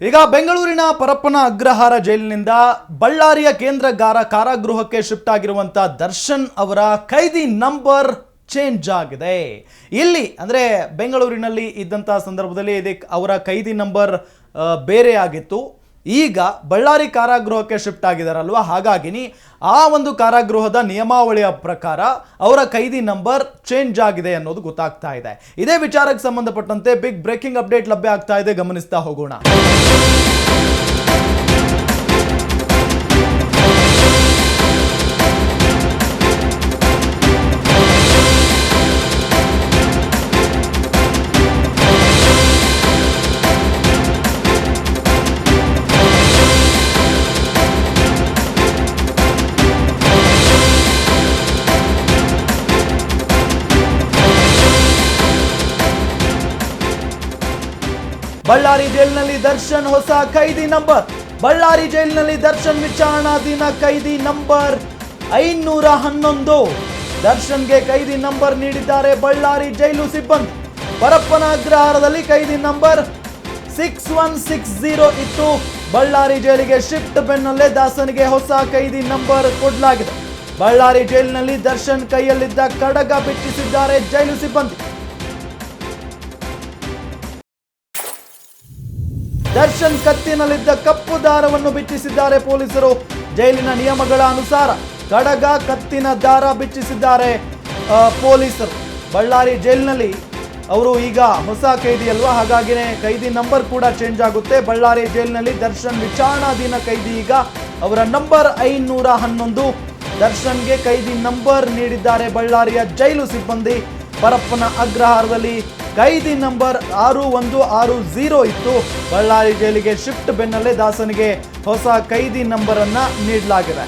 ಈಗ ಬೆಂಗಳೂರಿನ ಪರಪ್ಪನ ಅಗ್ರಹಾರ ಜೈಲಿನಿಂದ ಬಳ್ಳಾರಿಯ ಕೇಂದ್ರ ಗಾರ ಕಾರಾಗೃಹಕ್ಕೆ ಶಿಫ್ಟ್ ಆಗಿರುವಂತ ದರ್ಶನ್ ಅವರ ಕೈದಿ ನಂಬರ್ ಚೇಂಜ್ ಆಗಿದೆ. ಇಲ್ಲಿ, ಅಂದ್ರೆ ಬೆಂಗಳೂರಿನಲ್ಲಿ ಇದ್ದಂತಹ ಸಂದರ್ಭದಲ್ಲಿ ಇದಕ್ಕೆ ಅವರ ಕೈದಿ ನಂಬರ್ ಬೇರೆ ಆಗಿತ್ತು ಈಗ ಬಳ್ಳಾರಿ ಕಾರಾಗೃಹಕ್ಕೆ ಶಿಫ್ಟ್ ಆಗಿದಾರಲ್ವಾ? ಹಾಗಾಗಿ ಆ ಒಂದು ಕಾರಾಗೃಹದ ನಿಯಮಾವಳಿಯ ಪ್ರಕಾರ ಅವರ ಕೈದಿ ನಂಬರ್ ಚೇಂಜ್ ಆಗಿದೆ ಅನ್ನೋದು ಗೊತ್ತಾಗ್ತಾ ಇದೆ. ಇದೇ ವಿಚಾರಕ್ಕೆ ಸಂಬಂಧಪಟ್ಟಂತೆ ಬಿಗ್ ಬ್ರೇಕಿಂಗ್ ಅಪ್ಡೇಟ್ ಲಭ್ಯ ಆಗ್ತಾ ಇದೆ. ಗಮನಿಸ್ತಾ ಹೋಗೋಣ. ಬಳ್ಳಾರಿ ಜೈಲಿನಲ್ಲಿ ದರ್ಶನ್ ಹೊಸ ಖೈದಿ ನಂಬರ್. ಬಳ್ಳಾರಿ ಜೈಲಿನಲ್ಲಿ ದರ್ಶನ್ ವಿಚಾರಣಾಧೀನ ಕೈದಿ ನಂಬರ್ ಐನೂರ ಹನ್ನೊಂದು. ದರ್ಶನ್ಗೆ ಖೈದಿ ನಂಬರ್ ನೀಡಿದ್ದಾರೆ ಬಳ್ಳಾರಿ ಜೈಲು ಸಿಬ್ಬಂದಿ. ಪರಪ್ಪನ ಅಗ್ರಹಾರದಲ್ಲಿ ಖೈದಿ number six one six zero ಇತ್ತು. ಬಳ್ಳಾರಿ ಜೈಲಿಗೆ ಶಿಫ್ಟ್ ಬೆನ್ನಲ್ಲೇ ದಾಸನಿಗೆ ಹೊಸ ಕೈದಿ ನಂಬರ್ ಕೊಡಲಾಗಿದೆ. ಬಳ್ಳಾರಿ ಜೈಲಿನಲ್ಲಿ ದರ್ಶನ್ ಕೈಯಲ್ಲಿದ್ದ ಕಡಗ ಬಿಚ್ಚಿಸಿದ್ದಾರೆ ಜೈಲು ಸಿಬ್ಬಂದಿ. ದರ್ಶನ್ ಕತ್ತಿನಲ್ಲಿದ್ದ ಕಪ್ಪು ದಾರವನ್ನು ಬಿಚ್ಚಿಸಿದ್ದಾರೆ ಪೊಲೀಸರು. ಜೈಲಿನ ನಿಯಮಗಳ ಅನುಸಾರ ಕಡಗ ಕತ್ತಿನ ದಾರ ಬಿಚ್ಚಿಸಿದ್ದಾರೆ ಪೊಲೀಸರು. ಬಳ್ಳಾರಿ ಜೈಲಿನಲ್ಲಿ ಅವರು ಈಗ ಹೊಸ ಕೈದಿ ಅಲ್ವಾ? ಹಾಗಾಗಿನೇ ಕೈದಿ ನಂಬರ್ ಕೂಡ ಚೇಂಜ್ ಆಗುತ್ತೆ. ಬಳ್ಳಾರಿ ಜೈಲಿನಲ್ಲಿ ದರ್ಶನ್ ವಿಚಾರಣಾಧೀನ ಕೈದಿ ಈಗ. ಅವರ ನಂಬರ್ ಐನೂರ ಹನ್ನೊಂದು. ದರ್ಶನ್ಗೆ ಕೈದಿ ನಂಬರ್ ನೀಡಿದ್ದಾರೆ ಬಳ್ಳಾರಿಯ ಜೈಲು ಸಿಬ್ಬಂದಿ. ಪರಪ್ಪನ ಅಗ್ರಹಾರದಲ್ಲಿ ಕೈದಿ ನಂಬರ್ ಆರು ಒಂದು ಆರು ಝೀರೋ ಇತ್ತು. ಬಳ್ಳಾರಿ ಜೈಲಿಗೆ ಶಿಫ್ಟ್ ಬೆನ್ನಲ್ಲೇ ದಾಸನಿಗೆ ಹೊಸ ಕೈದಿ ನಂಬರನ್ನು ನೀಡಲಾಗಿದೆ.